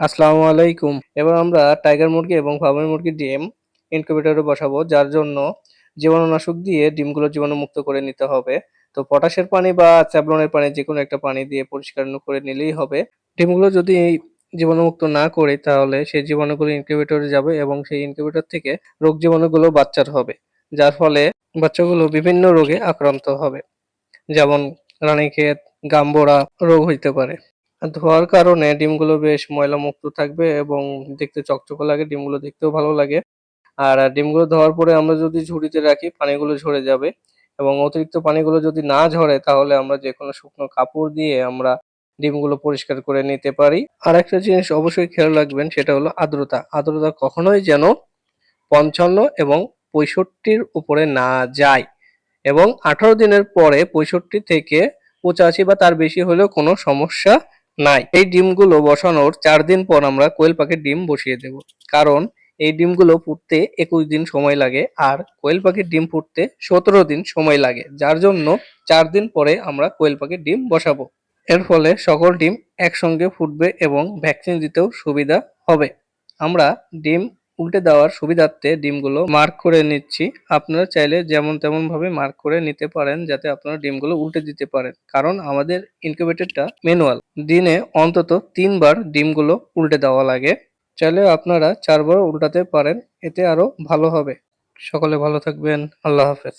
আসসালামু আলাইকুম। এবার আমরা টাইগার মুরগি এবং ফার্মের মুরগির ডিম ইনকিউবেটরে বসাবো, যার জন্য জীবাণুনাশক দিয়ে ডিমগুলো জীবাণুমুক্ত করে নিতে হবে। তো পটাশের পানি বা স্যাভলনের পানি যে কোনো একটা পানি দিয়ে পরিষ্কার করে নিলেই হবে। ডিমগুলো যদি জীবাণুমুক্ত না করি, তাহলে সেই জীবাণুগুলো ইনকিউবেটরে যাবে এবং সেই ইনকিউবেটর থেকে রোগ জীবাণুগুলো বাচ্চার হবে, যার ফলে বাচ্চাগুলো বিভিন্ন রোগে আক্রান্ত হবে। যেমন রানীক্ষেত গাম্বোরা রোগ হইতে পারে। ধোয়ার কারণে ডিমগুলো বেশ ময়লা মুক্ত থাকবে এবং দেখতে চকচকে লাগে, ডিমগুলো দেখতেও ভালো লাগে। আর ডিমগুলো ধোয়ার পরে আমরা যদি ঝুড়িতে রাখি, পানিগুলো ঝরে যাবে এবং অতিরিক্ত পানিগুলো যদি না ঝরে, তাহলে আমরা যে কোনো শুকনো কাপড় দিয়ে আমরা ডিমগুলো পরিষ্কার করে নিতে পারি। আর একটা জিনিস অবশ্যই খেয়াল রাখবেন, সেটা হলো আর্দ্রতা। আর্দ্রতা কখনোই যেন পঞ্চান্ন এবং পঁয়ষট্টির উপরে না যায় এবং আঠারো দিনের পরে পঁয়ষট্টি থেকে পঁচাশি বা তার বেশি হলেও কোনো সমস্যা নাই। এই ডিমগুলো বসানোর চার দিন পর আমরা কোয়েল পাখির ডিম বসিয়ে দেব। কারণ এই ডিমগুলো ফুটতে একুশ দিন সময় লাগে আর কোয়েল পাখির ডিম ফুটতে সতেরো দিন সময় লাগে। যার জন্য চার দিন পরে আমরা কোয়েল পাখির ডিম বসাবো। এর ফলে সকল ডিম একসঙ্গে ফুটবে এবং ভ্যাকসিন দিতেও সুবিধা হবে। আমরা ডিম উল্টে দেওয়ার সুবিধার্থে ডিমগুলো মার্ক করে নিচ্ছি। আপনারা চাইলে যেমন তেমন ভাবে মার্ক করে নিতে পারেন যাতে আপনারা ডিমগুলো উল্টে দিতে পারেন। কারণ আমাদের ইনকিউবেটরটা ম্যানুয়াল। দিনে অন্তত তিনবার ডিমগুলো উল্টে দেওয়া লাগে। চাইলে আপনারা চারবার উল্টাতে পারেন, এতে আরও ভালো হবে। সকলে ভালো থাকবেন। আল্লাহ হাফেজ।